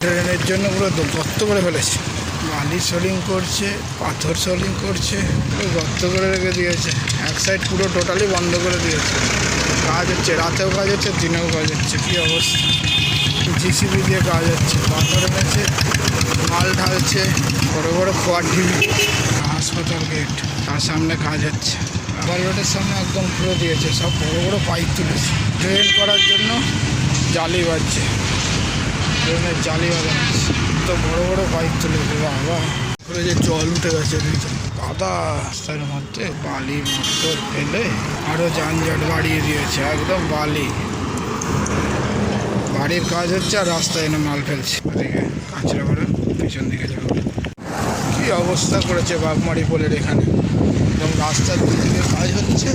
ট্রেনের জন্য পুরো গর্ত করে ফেলেছে। বালি সোলিং করছে, পাথর সোলিং করছে, পুরো গর্ত করে রেখে দিয়েছে। এক সাইড পুরো টোটালি বন্ধ করে দিয়েছে। কাজ হচ্ছে, রাতেও কাজ হচ্ছে, দিনেও কাজ হচ্ছে। কী অবস্থা? জিসিবি দিয়ে কাজ হচ্ছে। পাথর এনেছে, মাল ঢালছে, বড় বড় খোয়ার হাসপাতাল গেট তার সামনে কাজ হচ্ছে। আবার রোডের সামনে একদম পুরো দিয়েছে, সব বড় বড় পাইপ তুলেছে। ড্রেন করার জন্য জালি বাজছে ট্রেনের জালি বাজাচ্ছে তো বড় বড় পাইপ তুলেছে বাবা। করে যে জল উঠে গেছে কাদা রাস্তার মধ্যে বালি মাত্র ফেলে আরও যানজট বাড়িয়ে দিয়েছে, একদম বালি। বাড়ির কাজ হচ্ছে আর রাস্তায় এনে মাল ফেলছে। ওদিকে কাঁচরা করে পেছন দিকে যাবে কি অবস্থা করেছে বাগমারি পোলের এখানে? একদম রাস্তার দিকে কাজ হচ্ছে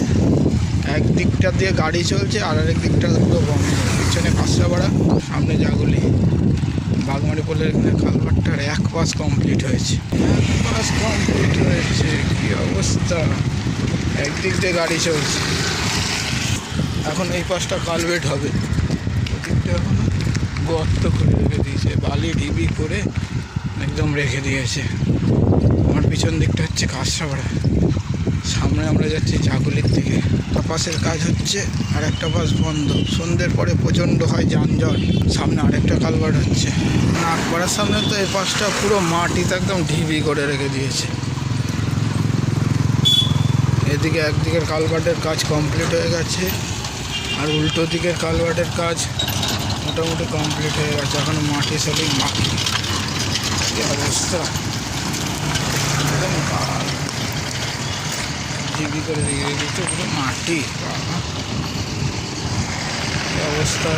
এক দিকটা দিয়ে গাড়ি চলছে, আর আরেক দিকটা পুরো বন্ধ। পিছনে কাঁচরাপাড়া সামনে জাগুলি। বাগমারি পোলের এখানে কালভারটার এক পাস কমপ্লিট হয়েছে। এক পাস কমপ্লিট হয়েছে, কী অবস্থা? একদিক দিয়ে গাড়ি চলছে। এখন এই পাশটা কালভেট হবে। ওদিকটা এখন গর্ত করে রেখে দিয়েছে, বালি ঢিবি করে একদম রেখে দিয়েছে। আমার পিছন দিকটা হচ্ছে কাঁচরাপাড়া সামনে আমরা যাচ্ছি জাগুলির দিকে। পাশের কাজ হচ্ছে, আর একটা বাস বন্ধ। সন্ধ্যের পরে প্রচণ্ড হয় যানজট। সামনে আরেকটা কালভার্ট হচ্ছে। নাগপাড়ার সামনে তো এই পাশটা পুরো মাটিতে একদম ঢিবি করে রেখে দিয়েছে। এদিকে একদিকের কালভার্টের কাজ কমপ্লিট হয়ে গেছে, আর উল্টো দিকের কালভার্টের কাজ মোটামুটি কমপ্লিট হয়ে গেছে। এখন মাটি সবই কি অবস্থা একদম কাল দিয়ে দিচ্ছে পুরো মাটি। অবস্থা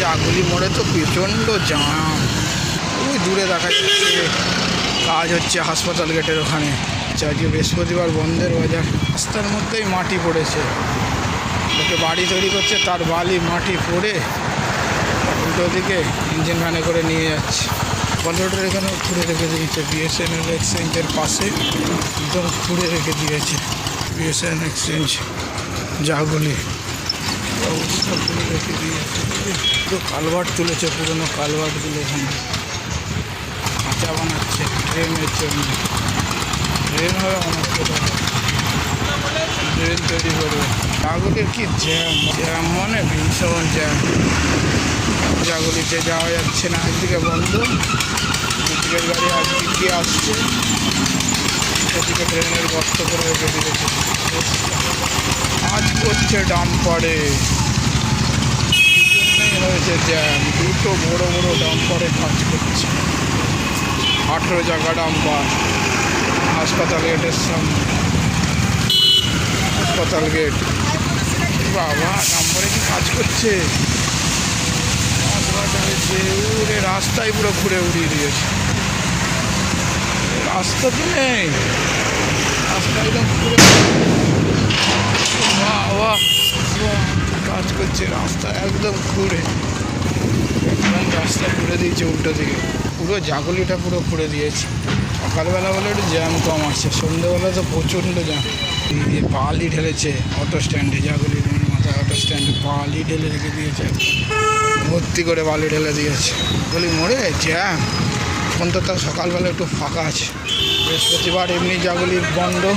জাগুলি মোড়ে তো প্রচণ্ড জাম ওই দূরে দেখা যাচ্ছে। কাজ হচ্ছে হাসপাতাল গেটের ওখানে। আজকে বৃহস্পতিবার বন্ধের বাজার। রাস্তার মধ্যেই মাটি পড়েছে। লোকে বাড়ি তৈরি করছে, তার বালি মাটি পড়ে। উল্টো দিকে ইঞ্জিন ভ্যানে করে নিয়ে যাচ্ছে। কন্ট্রোটার এখানে খুঁড়ে রেখে দিয়েছে বিএসএনএল এক্সচেঞ্জের পাশে। একদম খুঁড়ে রেখে দিয়েছে বিএসএন এক্সচেঞ্জ জাগুলি অবস্থা খুঁড়ে রেখে দিয়েছে। পুরো কালভার্ট তুলেছে, পুরোনো কালভার্টগুলো এখানে। খাঁচা বানাচ্ছে ট্রেনের জন্য। ট্রেন হবে অনেক ট্রেন তৈরি করবে। জাগুলির কি জ্যাম জ্যাম মানে ভীষণ জ্যাম জাগুলিতে যাওয়া যাচ্ছে না একদিকে বন্ধ। দুদিকের গাড়ি একদিক দিয়ে আসছে। এদিকে ট্রেনের গর্ত করে রেখে আজ করছে ডাম্পারে হয়েছে জ্যাম। দুটো বড় বড় ডাম্পারে কাজ করছে। আঠেরো জায়গা ডাম্পার হাসপাতাল গেটের সামনে। হাসপাতাল গেট বাবা ডাম্পারে কি কাজ করছে? রাস্তায় পুরো ঘুরে উড়িয়ে দিয়েছে। রাস্তা তো নেই। রাস্তা একদম ঘুরে কাজ করছে, রাস্তা একদম ঘুরে। একদম রাস্তা ঘুরে দিয়েছে উল্টো দিকে। পুরো জাগলিটা পুরো ঘুরে দিয়েছে। সকালবেলা বলে একটু জ্যাম কম আসছে, সন্ধ্যেবেলা তো প্রচণ্ড জ্যাম। বালি ঢেলেছে অটো স্ট্যান্ডে মাথায় অটো স্ট্যান্ডে বালি ঢেলে রেখে দিয়েছে। ভর্তি করে বালি ঢেলে দিয়েছে। বলি, মরে, জ্যাম। এখন তো তার সকালবেলা একটু ফাঁকা আছে। বৃহস্পতিবার এমনি যাগুলি বন্ধ।